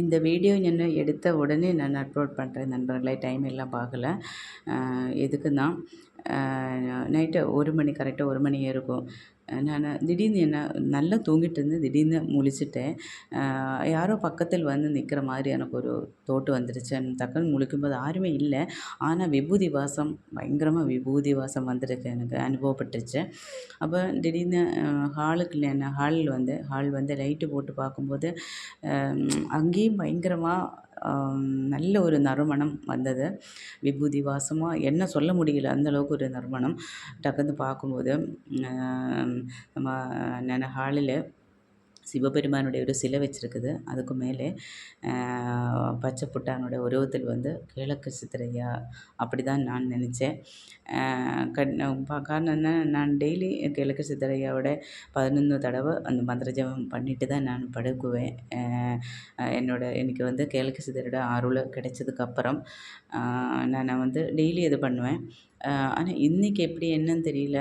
இந்த வீடியோ நான் எடுத்த உடனே நான் அப்லோட் பண்ணுறேன் நண்பர்களே. டைம் எல்லாம் பார்க்கல. எதுக்குன்னா நைட்டு ஒரு மணி கரெக்டாக ஒரு மணி இருக்கும். நான் திடீர்னு என்ன நல்லா தூங்கிட்டு இருந்தேன் திடீர்னு முழிச்சிட்டேன். யாரோ பக்கத்தில் வந்து நிற்கிற மாதிரி எனக்கு ஒரு தோட்டு வந்துடுச்சு டக்குன்னு முழிக்கும்போது யாருமே இல்லை. ஆனால் விபூதி வாசம் பயங்கரமாக விபூதி வாசம் வந்திருக்கு. எனக்கு அனுபவப்பட்டுச்சு. அப்போ திடீர்னு ஹாலுக்கு என்ன ஹாலில் வந்து ஹால் வந்து லைட்டு போட்டு பார்க்கும்போது அங்கேயும் பயங்கரமாக நல்ல ஒரு நறுமணம் வந்தது. விபூதி வாசமாக என்ன சொல்ல முடியல அந்தளவுக்கு ஒரு நறுமணம் டக்குன்னு பார்க்கும்போது நம்ம நான் ஹாலில் சிவபெருமானுடைய ஒரு சிலை வச்சுருக்குது. அதுக்கு மேலே பச்சை புட்டானோட உருவத்தில் வந்து கிழக்கு சித்திரையா அப்படி தான் நான் நினச்சேன். கண் காரணம் என்ன நான் டெய்லி கிழக்கு சித்திரையாவோட பதினொன்று தடவை அந்த மந்திர ஜபம் பண்ணிட்டு தான் நான் படுக்குவேன். என்னோட எனக்கு வந்து கிழக்கு சித்திரையோட அருள் கிடைச்சதுக்கப்புறம் நான் வந்து டெய்லி இது பண்ணுவேன். ஆனால் இன்றைக்கி எப்படி என்னன்னு தெரியல.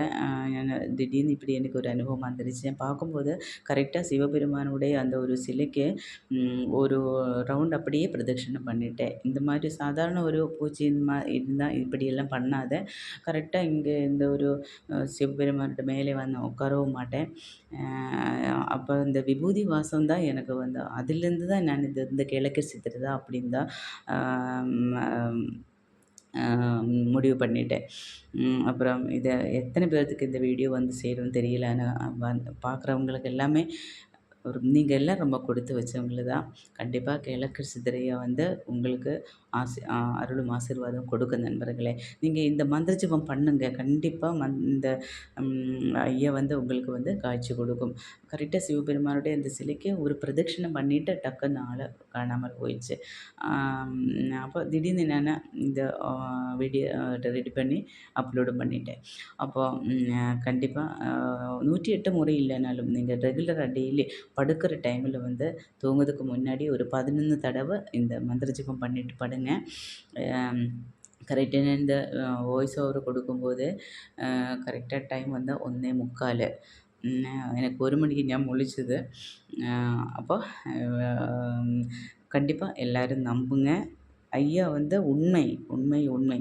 திடீர்னு இப்படி எனக்கு ஒரு அனுபவம் வந்துருச்சு. பார்க்கும்போது கரெக்டாக சிவபெருமானுடைய அந்த ஒரு சிலைக்கு ஒரு ரவுண்ட் அப்படியே பிரதட்சணம் பண்ணிட்டேன். இந்த மாதிரி சாதாரண ஒரு பூச்சி மா இருந்தால் இப்படியெல்லாம் பண்ணாத. கரெக்டாக இங்கே இந்த ஒரு சிவபெருமானோட மேலே வந்து உட்காரவும் மாட்டேன். அப்போ இந்த விபூதி வாசம் தான் எனக்கு வந்து அதுலேருந்து தான் நான் இந்த இந்த கிழக்கு சித்திரதா அப்படின்னு தான் முடிவு பண்ணிட்டேன். அப்புறம் இதை எத்தனை பேர்த்துக்கு இந்த வீடியோ வந்து சேரும்னு தெரியல. ஆனால் வந்து பார்க்குறவங்களுக்கு எல்லாமே ஒரு நீங்கள் எல்லாம் ரொம்ப கொடுத்து வச்சவங்கள தான் கண்டிப்பாக கிழக்கு சித்திரையை வந்து உங்களுக்கு ஆசி அருளும் ஆசீர்வாதம் கொடுக்கும் நண்பர்களே. நீங்கள் இந்த மந்திர ஜபம் பண்ணுங்கள் கண்டிப்பாக மந் இந்த ஐயா வந்து உங்களுக்கு வந்து காட்சி கொடுக்கும். கரெக்டாக சிவபெருமானுடைய இந்த சிலைக்கு ஒரு பிரதட்சிணம் பண்ணிவிட்டு டக்குன்னு ஆளை காணாமல் போயிடுச்சு. அப்போ திடீர்னு என்னென்னா இந்த வீடியோ ரெடி பண்ணி அப்லோடு பண்ணிட்டேன். அப்போது கண்டிப்பாக நூற்றி எட்டு முறை இல்லைனாலும் நீங்கள் ரெகுலராக டெய்லி படுக்கிற டைமில் வந்து தூங்குறதுக்கு முன்னாடி ஒரு பதினொன்று தடவை இந்த மந்திர ஜபம் பண்ணிவிட்டு படுங்க கரெக்டாக இந்த வாய்ஸ் ஓவர் கொடுக்கும்போது கரெக்டாக டைம் வந்து ஒன்றே முக்கால். எனக்கு ஒரு மணிக்கு ഞാൻ முழிச்சது. அப்போ கண்டிப்பாக எல்லோரும் நம்புங்க. ஐயா வந்து உண்மை உண்மை உண்மை.